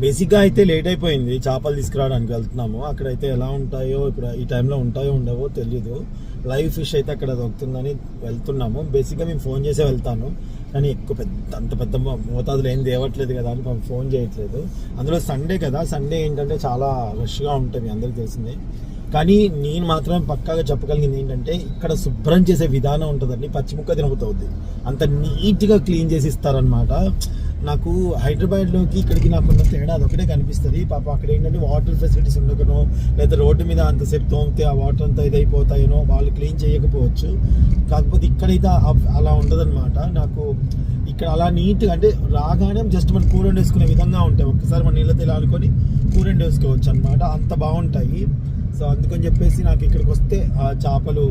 బేసిక్గా అయితే లేట్ అయిపోయింది. చేపలు తీసుకురావడానికి వెళ్తున్నాము. అక్కడైతే ఎలా ఉంటాయో ఇప్పుడు ఈ టైంలో ఉంటాయో ఉండవో తెలియదు లైవ్ ఫిష్ అయితే అక్కడ దొరుకుతుందని వెళ్తున్నాము. బేసిక్గా మేము ఫోన్ చేసే వెళ్తాను. కానీ ఎక్కువ పెద్ద అంత పెద్ద మోతాదులు మోతాదులో ఏం తేవట్లేదు కదా అని మేము ఫోన్ చేయట్లేదు. అందులో సండే కదా. సండే ఏంటంటే చాలా రష్గా ఉంటుంది అందరికీ తెలిసిందే. కానీ నేను మాత్రం పక్కాగా చెప్పగలిగింది ఏంటంటే ఇక్కడ శుభ్రం చేసే విధానం ఉంటుందండి. పచ్చిముక్క తినబుతవుద్ది అంత నీట్గా క్లీన్ చేసి ఇస్తారనమాట నాకు హైదరాబాద్లోకి ఇక్కడికి నాకున్న తేడా అదొకటే కనిపిస్తుంది. పాప అక్కడ ఏంటంటే వాటర్ ఫెసిలిటీస్ ఉండకనో లేదా రోడ్డు మీద అంతసేపు తోమితే ఆ వాటర్ అంతా ఇదైపోతాయనో వాళ్ళు క్లీన్ చేయకపోవచ్చు. కాకపోతే ఇక్కడైతే అలా ఉండదన్నమాట. నాకు ఇక్కడ అలా నీట్గా అంటే రాగానే జస్ట్ మనం కూర వేసుకునే విధంగా ఉంటాయి. ఒక్కసారి మన నీళ్ళతో ఇలా అనుకొని కూర వండేసుకోవచ్చు అనమాట అంత బాగుంటాయి. సో అందుకని చెప్పేసి నాకు ఇక్కడికి వస్తే ఆ చేపలు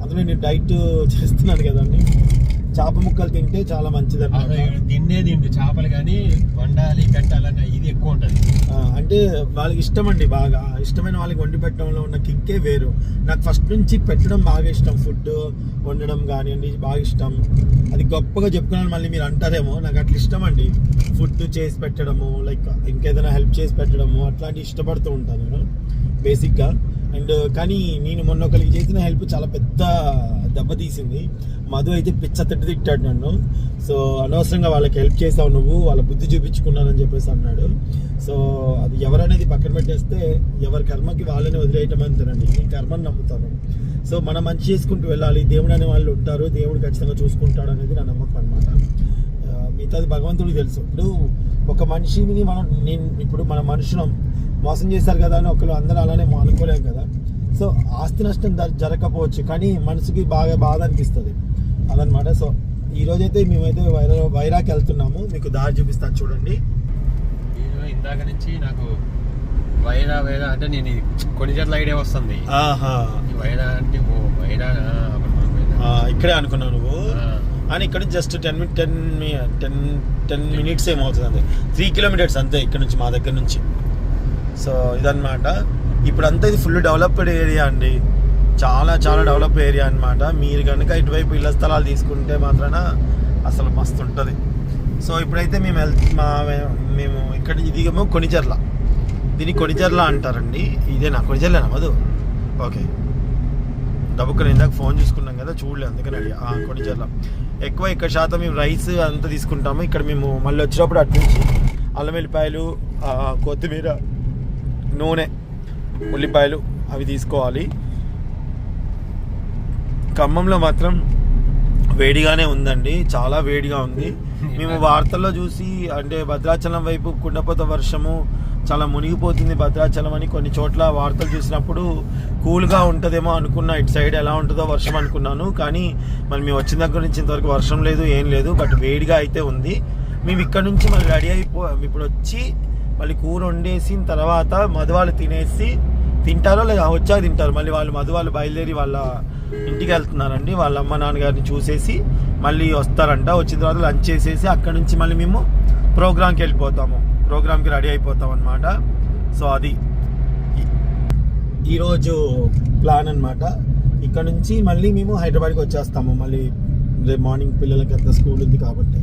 అందులో నేను డైట్ చేస్తున్నాను కదండి. చేప ముక్కలు తింటే చాలా మంచిది తిన్నే తింటు చేపలు కానీ వండాలి కట్టాలన్న ఇది ఎక్కువ ఉంటది. అంటే వాళ్ళకి ఇష్టం అండి బాగా. ఇష్టమైన వాళ్ళకి వండి పెట్టడంలో ఉన్న కిక్కే వేరు. నాకు ఫస్ట్ నుంచి పెట్టడం బాగా ఇష్టం. ఫుడ్ వండడం కానివ్వండి బాగా ఇష్టం. అది గొప్పగా చెప్పుకున్నాను మళ్ళీ మీరు అంటారేమో. నాకు అట్లా ఇష్టం అండి ఫుడ్ చేసి పెట్టడము లైక్ ఇంకేదైనా హెల్ప్ చేసి పెట్టడము అట్లాంటివి ఇష్టపడుతూ ఉంటాను నేను బేసిక్గా. అండ్ కానీ నేను మొన్న ఒకరికి చేసిన హెల్ప్ చాలా పెద్ద దెబ్బతీసింది మధు అయితే పిచ్చ తిట్టు తిట్టాడు నన్ను. సో అనవసరంగా వాళ్ళకి హెల్ప్ చేసావు నువ్వు వాళ్ళ బుద్ధి చూపించుకున్నానని చెప్పేసి అన్నాడు. సో అది ఎవరనేది పక్కన పెట్టేస్తే ఎవరి కర్మకి వాళ్ళని వదిలేయటం అంతేనండి నేను కర్మని నమ్ముతాను. సో మనం మంచి చేసుకుంటూ వెళ్ళాలి. దేవుడు అనే వాళ్ళు ఉంటారు. దేవుడు ఖచ్చితంగా చూసుకుంటాడు అనేది నా నమ్మకం అనమాట మిగతాది భగవంతుడికి తెలుసు. ఇప్పుడు ఒక మనిషిని మనం నేను ఇప్పుడు మన మనుషులం. మోసం చేశారు కదా అని ఒకరు అందరూ అలానే అనుకోలేం కదా. సో ఆస్తి నష్టం జరగకపోవచ్చు కానీ మనసుకి బాగా బాధ అనిపిస్తుంది. అదనమాట. సో ఈ రోజైతే మేమైతే వైరా వైరాకి వెళ్తున్నాము. మీకు దారి చూపిస్తాను చూడండి. నేను ఇందాక నుంచి నాకు వైరా వైరా అంటే నేను కొన్ని చోట్ల ఐడియా వస్తుంది. వైరా అంటే ఓ వైరా ఇక్కడే అనుకున్నావు నువ్వు. అని ఇక్కడ just ten minute ten ten ten minutes ఏమవుతుంది అంతే త్రీ కిలోమీటర్స్ అంతే ఇక్కడ నుంచి మా దగ్గర నుంచి. సో ఇదన్నమాట. ఇప్పుడంతా ఇది ఫుల్ డెవలప్డ్ ఏరియా అండి. చాలా చాలా డెవలప్ ఏరియా అనమాట మీరు కనుక ఇటువైపు ఇళ్ళ స్థలాలు తీసుకుంటే మాత్రాన అసలు మస్తు ఉంటుంది. సో ఇప్పుడైతే మేము వెళ్ మా మేము ఇక్కడ ఇదిగేమో కొనిచెర్ల. దీన్ని కొనిచెర్ల అంటారండి. ఇదేనా? కొనిచెర్లేనా మధు? ఓకే. డబ్బుకొని ఇందాక ఫోన్ చూసుకున్నాం కదా చూడలేదు అందుకని అడిగా. కొనిచెర్ల. ఎక్కువ ఇక్కడ శాతం మేము రైస్ అంతా తీసుకుంటాము. ఇక్కడ మేము మళ్ళీ వచ్చినప్పుడు అటు నుంచి అల్లం వెల్లిపాయలు కొత్తిమీర నూనె ఉల్లిపాయలు అవి తీసుకోవాలి. ఖమ్మంలో మాత్రం వేడిగానే ఉందండి. చాలా వేడిగా ఉంది. మేము వార్తల్లో చూసి అంటే భద్రాచలం వైపు కుండపోత వర్షము చాలా మునిగిపోతుంది భద్రాచలం అని కొన్ని చోట్ల వార్తలు చూసినప్పుడు కూల్గా ఉంటుందేమో అనుకున్నా ఇటు సైడ్ ఎలా ఉంటుందో వర్షం అనుకున్నాను. కానీ మరి మేము వచ్చిన దగ్గర నుంచి ఇంతవరకు వర్షం లేదు ఏం లేదు. బట్ వేడిగా అయితే ఉంది. మేము ఇక్కడ నుంచి మళ్ళీ రెడీ అయిపో ఇప్పుడు వచ్చి మళ్ళీ కూర వండేసిన తర్వాత మధువాళ్ళు తినేసి తింటారో లేదా వచ్చాక తింటారు. మళ్ళీ వాళ్ళు మధు వాళ్ళు బయలుదేరి వాళ్ళ ఇంటికి వెళ్తున్నారండి. వాళ్ళ అమ్మ నాన్నగారిని చూసేసి మళ్ళీ వస్తారంట. వచ్చిన తర్వాత లంచ్ చేసేసి అక్కడ నుంచి మళ్ళీ మేము ప్రోగ్రామ్కి వెళ్ళిపోతాము. ప్రోగ్రామ్కి రెడీ అయిపోతాం అనమాట సో అది ఈరోజు ప్లాన్ అన్నమాట. ఇక్కడ నుంచి మళ్ళీ మేము హైదరాబాద్కి వచ్చేస్తాము. మళ్ళీ రేపు మార్నింగ్ పిల్లలకి అంత స్కూల్ ఉంది కాబట్టి.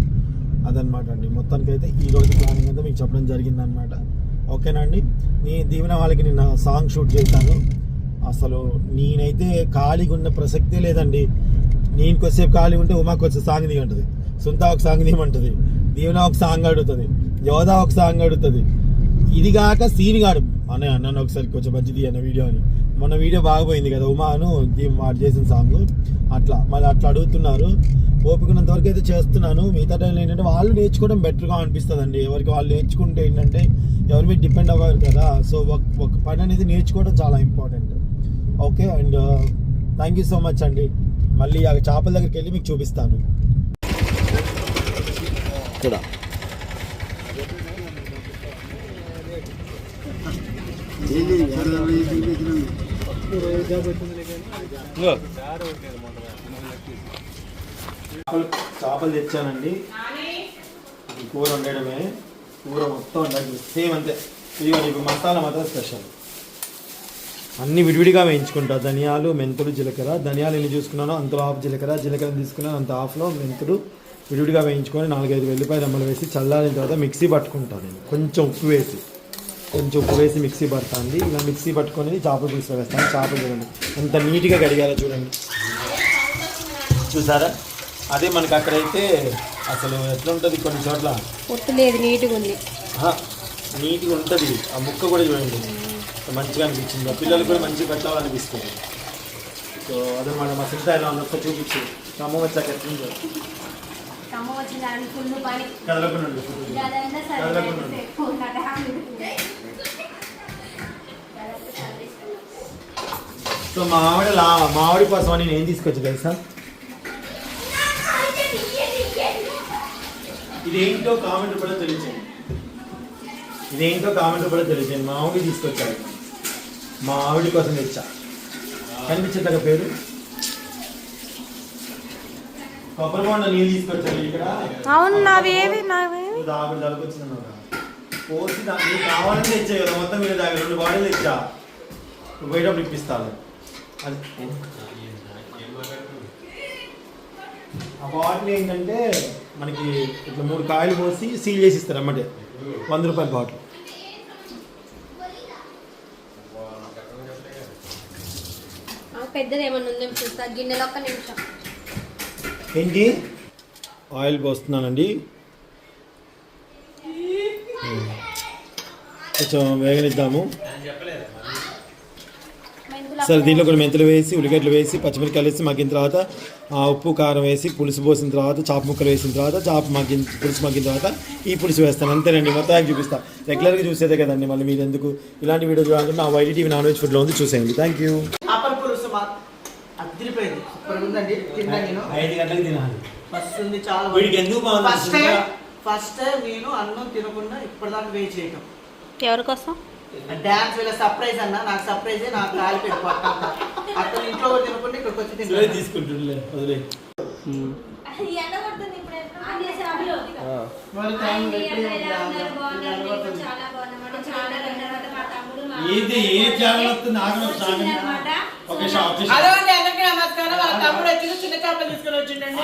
అదనమాట అండి. మొత్తానికి అయితే ప్లానింగ్ అయితే మీకు చెప్పడం జరిగిందనమాట. ఓకేనండి? నీ దీవెన వాళ్ళకి నిన్న సాంగ్ షూట్ చేశాను. అసలు నేనైతే ఖాళీగా ఉన్న ప్రసక్తే లేదండి. నేను కొద్దిసేపు ఖాళీ ఉంటే ఉమాకి వచ్చే సాంగ్ దిగంటుంది సుంత ఒక సాంగ్ దిగమంటుంది దీవెన ఒక సాంగ్ అడుగుతుంది. యోధా ఒక సాంగ్ అడుగుతుంది. ఇది కాక సీన్ గాడు అన్నయ్య నన్ను ఒకసారి కొంచెం మంచిది అన్న వీడియో అని. మొన్న వీడియో బాగపోయింది కదా ఉమాను దీ- వాడు చేసిన సాంగ్. అట్లా మళ్ళీ అట్లా అడుగుతున్నారు. ఓపికనంత వరకు అయితే చేస్తున్నాను. మిగతా టైంలో ఏంటంటే వాళ్ళు నేర్చుకోవడం బెటర్గా అనిపిస్తుంది అండి ఎవరికి వాళ్ళు నేర్చుకుంటే ఏంటంటే ఎవరి మీద డిపెండ్ అవ్వరు కదా. సో ఒక ఒక పని అనేది నేర్చుకోవడం చాలా important. Okay and thank you so much అండి. మళ్ళీ ఆ చేపల దగ్గరికి వెళ్ళి మీకు చూపిస్తాను. ఇక్కడ. చేపలు తెచ్చానండి. కూర వండడమే. కూర మొత్తం వండాలి సేమ్ అంతే. ఇప్పుడు మసాలా మాత్రం స్పెషల్. అన్ని విడివిడిగా వేయించుకుంటా. ధనియాలు మెంతులు జీలకర్ర. ధనియాలు ఎన్ని చూసుకున్నానో అంత హాఫ్ జీలకర్ర. జీలకర్ర తీసుకున్నాను అంత హాఫ్లో. మెంతులు విడివిడిగా వేయించుకొని నాలుగైదు వెల్లిపాయ రమ్మలు వేసి చల్లారిన తర్వాత మిక్సీ పట్టుకుంటాను నేను. కొంచెం ఉప్పు వేసి. కొంచెం ఉప్పు వేసి మిక్సీ పడుతుంది. ఇలా మిక్సీ పట్టుకొని చేపల పులుసులో వేస్తాను. చేపలు చూడండి. ఎంత నీట్గా కడిగారో చూడండి. చూసారా? అదే మనకి అక్కడైతే అసలు ఎట్లా ఉంటుంది కొన్ని చోట్ల? పొట్టు లేదు నీట్గా ఉంది. నీట్గా ఉంటుంది. ఆ ముక్క కూడా చూడండి. మంచిగా అనిపించింది. ఆ పిల్లలు కూడా మంచిగా పెట్టాలనిపిస్తుంది. సో అదనమాట మా సిద్ధ ఎలా ఉందో చూపించు అమ్మ వచ్చాక ఎట్లుందో అమ్మ ఫుల్ పని. కదలకుండా ఉండు. సో మా ఆవిడ మా ఆవిడ కోసం అని నేను ఏం తీసుకొచ్చా తెలుసా? ఇదేంటో కామెంట్ కూడా తెలియచేయండి. ఇదేంటో కామెంట్ కూడా తెలియచేయండి. మా ఆవిడ తీసుకొచ్చాడు మా ఆవిడ కోసం తెచ్చా. కనిపించదగ్గ పేరు? కొబ్బరి బొండ నీళ్ళు తీసుకొచ్చాను ఇక్కడ. అవును నావేవి నావేవి దాగుడు దొరికొచ్చిందన్న పోసి దాన్ని నీకు కావాలని తెచ్చా కదా మొత్తం మీరు దాకా రెండు బాడీలు తెచ్చా? నువ్వు పోయేటప్పుడు ఇప్పిస్తాను అది. ఆ బాటిల్ ఏంటంటే మనకి ఇట్లా మూడు కాయలు పోసి సీల్ చేసి ఇస్తారు అమ్మటే. వంద రూపాయల బాటిల్. పెద్దది ఏమన్నా ఉందేమో చూస్తా. గిన్నెలో ఒక్క నిమిషం. ఏంటి? ఆయిల్ పోస్తున్నానండి. కొంచెం వేగనిద్దాము. సరే దీంట్లో కొన్ని మెంతులు వేసి ఉల్లిగడ్డలు వేసి పచ్చిమిరకాయలు వేసి మగ్గిన తర్వాత ఆ ఉప్పు కారం వేసి పులుసు పోసిన తర్వాత చాప ముక్కలు వేసిన తర్వాత చాప మగ్గిన పులుసు మగ్గిన తర్వాత ఈ పులుసు వేస్తాను. అంతేనండి మొత్తం చూపిస్తా. రెగ్యులర్గా చూసేదే కదండి మళ్ళీ మీరు ఎందుకు? ఇలాంటి వీడియో చూడాలంటే నా వైడి టీవీ నాన్ వెజ్ ఫుడ్లో ఉంది చూసేయండి. థ్యాంక్ యూ పులుసు ఉందండి తిన్నా నేను. ఐదు గంటలకు తినాలి. ఫస్ట్ ఉంది చాలా వీడికి ఎందుకు బాగుంది ఫస్ట్ టైం తెలుసా? ఫస్ట్ టైం నేను అన్నం తినకుండా ఇప్పటిదాకా వెయిట్ చేయటం. ఎవరి కోసం? డాన్స్ సర్ప్రైజ్ అన్న నాకు సర్ప్రైజ్ నాకు కాలి పెట్టి పట్టంతా అక్కడ ఇంట్లో తినకుండా ఇక్కడికి వచ్చి తీసుకుంటుండే వదిలే. ఏంటి? ఏ వస్తుంది? నాకు హలో అండి అందరికీ నమస్కారం. వాళ్ళ తమ్ముడు వచ్చి చిన్న చేపలు తీసుకొని వచ్చిండండి.